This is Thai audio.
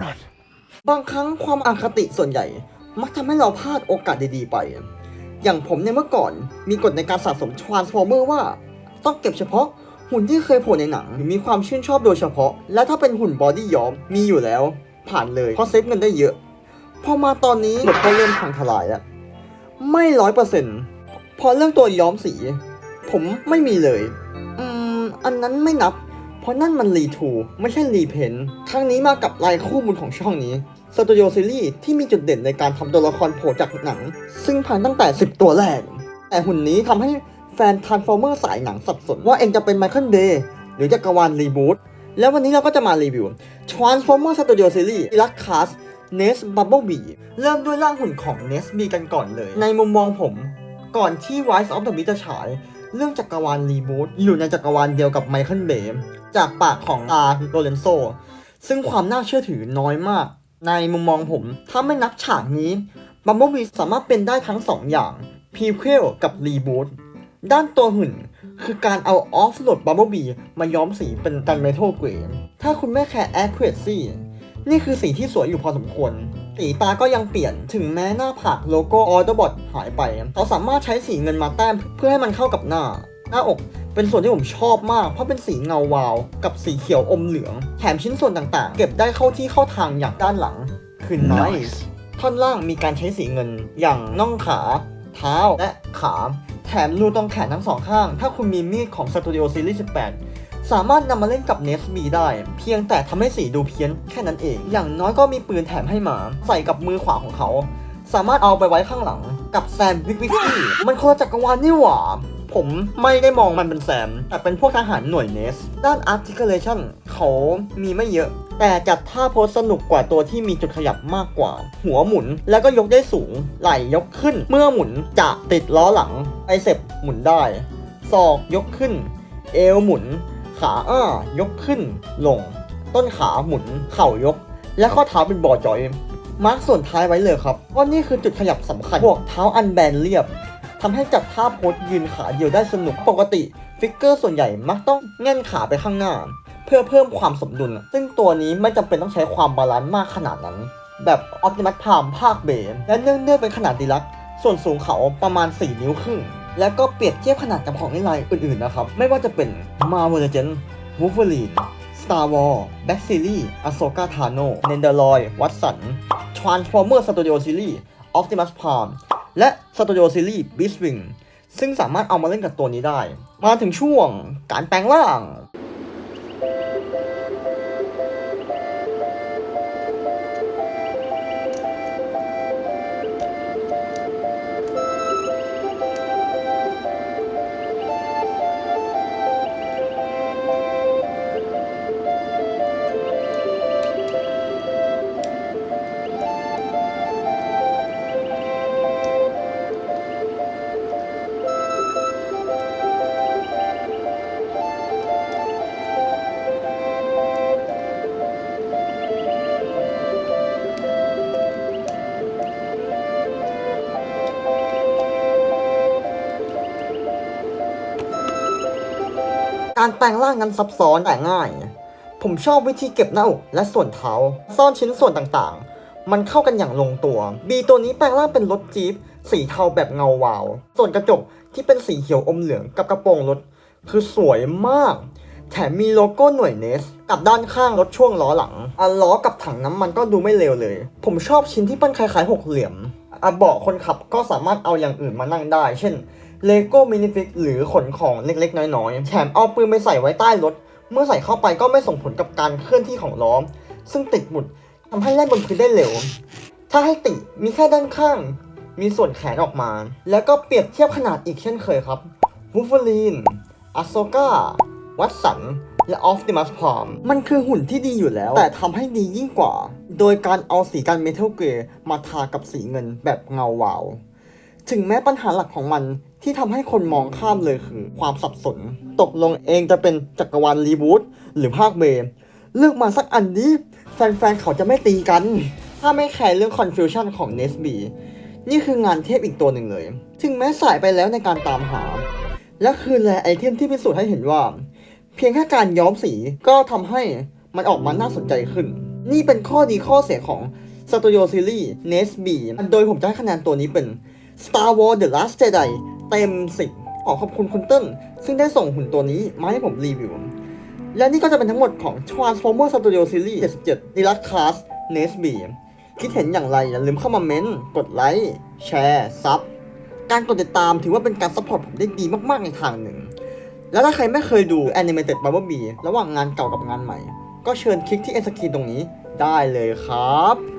Run. บางครั้งความอาคติส่วนใหญ่ มักทำให้เราพลาดโอกาสดีๆไป อย่างผมในยเมื่อก่อนมีกฎในการสะสม Transformer ว่า ต้องเก็บเฉพาะหุ่นที่เคยโผล่ในหนัง หรือมีความชื่นชอบโดยเฉพาะ และถ้าเป็นหุ่นบอดี้ย้อมมีอยู่แล้ว ผ่านเลยเพราะเซฟเงินได้เยอะ พอมาตอนนี้ระบบก็เริ่มพังทลายแล้ว ไม่ร้อยเปอร์เซ็นต์พอเรื่องตัวย้อมสี ผมไม่มีเลย อืม อันนั้นไม่นับ เพราะนั่นมันรีทูไม่ใช่รีเพนครั้งนี้มากับลายคู่มูลของช่องนี้สตูดิโอซีรีส์ที่มีจุดเด่นในการทำตัวละครโผล่จากหนัง ซึ่งผ่านตั้งแต่ 10 ตัวแรก แต่หุ่นนี้ทำให้แฟนท r น s f o r m e r สายหนังสับสนว่าเองจะเป็นไมเคิลเบย์หรือจักรวาลรีบูตแล้ววันนี้เราก็จะมารีวิว Transformer Studio Series ลักคาส Nest Bumblebee เริ่มด้วยร่างหุ่นของ Nest B กันก่อนเลย ในมุมมองผม ก่อนที่ Rise of the Beast จะฉาย เรื่องจักรวาลรีบูตอยู่ในจักรวาลเดียวกับไมเคิลเบย์จากปากของอาโลเรนโซ ซึ่งความน่าเชื่อถือน้อยมาก ในมุมมองผม ถ้าไม่นับฉากนี้บัมเบิลบีสามารถเป็นได้ทั้งสองอย่างพีเควลกับรีบูตด้านตัวหุ่นคือการเอาออฟโหลดบัมเบิลบีมาย้อมสีเป็นกันเมทัลเกรดถ้าคุณไม่แคร์ accuracy นี่คือสีที่สวยอยู่พอสมควร สีตาก็ยังเปลี่ยน ถึงแม้หน้าผากโลโก้ออ d บอ t หายไป เขาสามารถใช้สีเงินมาแต้มเพื่อให้มันเข้ากับหน้า หน้าอกเป็นส่วนที่ผมชอบมาก เพราะเป็นสีเงาวาว กับสีเขียวอมเหลือง แถมชิ้นส่วนต่างๆ เก็บได้เข้าที่เข้าทางอย่างด้านหลัง คือ nice ท่อนล่างมีการใช้สีเงินอย่างน่องขา เท้าและขา แถมรูตรงแขนทั้งสองข้าง ถ้าคุณมีมีดของ Studio Series 18 สามารถนำมาเล่นกับ Nest B ได้ เพียงแต่ทำให้สีดูเพี้ยนแค่นั้นเอง อย่างน้อยก็มีปืนแถมให้มา ใส่กับมือขวาของเขา สามารถเอาไปไว้ข้างหลัง กับแซมวิกวิกกี้มันคนละจักรวาลนี่หว่าผมไม่ได้มองมันเป็นแซม แต่เป็นพวกทหารหน่วยเนส ด้าน articulation เขามีไม่เยอะ แต่จัดท่าโพสสนุกกว่าตัวที่มีจุดขยับมากกว่า หัวหมุนแล้วก็ยกได้สูง ไหล่ยกขึ้น เมื่อหมุนจะติดล้อหลังไอเซปหมุนได้ ศอกยกขึ้น เอวหมุน ขาอ้ายกขึ้น ลง ต้นขาหมุน เข่ายก และข้อเท้าเป็นบอจอย มาร์กส่วนท้ายไว้เลยครับว่านี่คือจุดขยับสำคัญพวกเท้าอันแบนเรียบทำให้จัดท่าโพสยืนขาเดียวได้สนุกปกติ ฟิกเกอร์ส่วนใหญ่มักต้องแง่นขาไปข้างหน้า เพื่อเพิ่มความสมดุล ซึ่งตัวนี้ไม่จำเป็นต้องใช้ความบาลานซ์มากขนาดนั้น แบบออ t ติมัสพามภาคเบนและเนื่องเนื่องเป็นขนาดดีลักส่วนสูงเขาประมาณ 4 นิ้วครึ่ง แล้วก็เปรียบเทียบขนาดกับของในไลน์อื่นๆนะครับ ไม่ว่าจะเป็น Marvel Legends Wolverine Star Wars Black Series Ahsoka Tano n e n d a r o y Watson Transformer Studio Series Optimus Prime และ Studio Series Beastwing ซึ่งสามารถเอามาเล่นกับตัวนี้ได้ มาถึงช่วงการแปลงร่าง การแปลงร่างนั้นซับซ้อนแต่ง่าย ผมชอบวิธีเก็บหน้าอกและส่วนเท้า ซ่อนชิ้นส่วนต่างๆ มันเข้ากันอย่างลงตัว บีตัวนี้แปลงร่างเป็นรถจี๊ปสีเทาแบบเงาวาว ส่วนกระจกที่เป็นสีเขียวอมเหลืองกับกระโปรงรถ คือสวยมาก แถมมีโลโก้หน่วยเนส กับด้านข้างรถช่วงล้อหลังอันล้อกับถังน้ำมันก็ดูไม่เลวเลย ผมชอบชิ้นที่เป็นคล้ายๆหกเหลี่ยม อะเบาะคนขับก็สามารถเอาอย่างอื่นมานั่งได้ เช่นเลโก้มินิฟิกหรือขนของเล็กๆ น้อยๆ แถมเอาปืนไปใส่ไว้ใต้รถ เมื่อใส่เข้าไปก็ไม่ส่งผลกับการเคลื่อนที่ของล้อ ซึ่งติดหมุดทำให้แล่นบนพื้นได้เร็ว ถ้าให้ติมีแค่ด้านข้าง มีส่วนแขนออกมา แล้วก็เปรียบเทียบขนาดอีกเช่นเคยครับวูฟเฟอรีนอ s โซกาวัตสัน และออฟติมัสพรอมมันคือหุ่นที่ดีอยู่แล้ว แต่ทำให้ดียิ่งกว่า โดยการเอาสีกันเมทัลเกรย์มาทากับสีเงินแบบเงาวาว ถึงแม้ปัญหาหลักของมันที่ทำให้คนมองข้ามเลยคือ ความสับสน ตกลงเองจะเป็นจักรวาลรีบูตหรือภาคเบเลือกมาสักอันนี้แฟนๆ เขาจะไม่ตีกัน ถ้าไม่แคร์เรื่อง confusion ของ n e s b นี่คืองานเทพอีกตัวหนึ่งเลย ถึงแม้สายไปแล้วในการตามหา และคือแลไอเทมที่พิสูจน์ให้เห็นว่า เพียงแค่การย้อมสีก็ทำให้มันออกมาน่าสนใจขึ้น นี่เป็นข้อดีข้อเสียของ Studio Series n e s b โดยผมจะให้คะแนนตัวนี้เป็น Star Wars The Last Jedi เต็ม 10 ขอขอบคุณคุณเติ้ลซึ่งได้ส่งหุ่นตัวนี้มาให้ผมรีวิว และนี่ก็จะเป็นทั้งหมดของ Transformer Studio Series 77 Deluxe Class n e s b คิดเห็นอย่างไร อย่าลืมเข้ามาเม้นต์กดไลค์ แชร์ ซับ การกดติดตามถือว่าเป็นการซัพพอร์ตผมได้ดีมาก ๆ ในทางหนึ่ง แล้วถ้าใครไม่เคยดู Animated Bumblebee ระหว่างงานเก่ากับงานใหม่ ก็เชิญคลิกที่เอ็นสกีตรงนี้ได้เลยครับ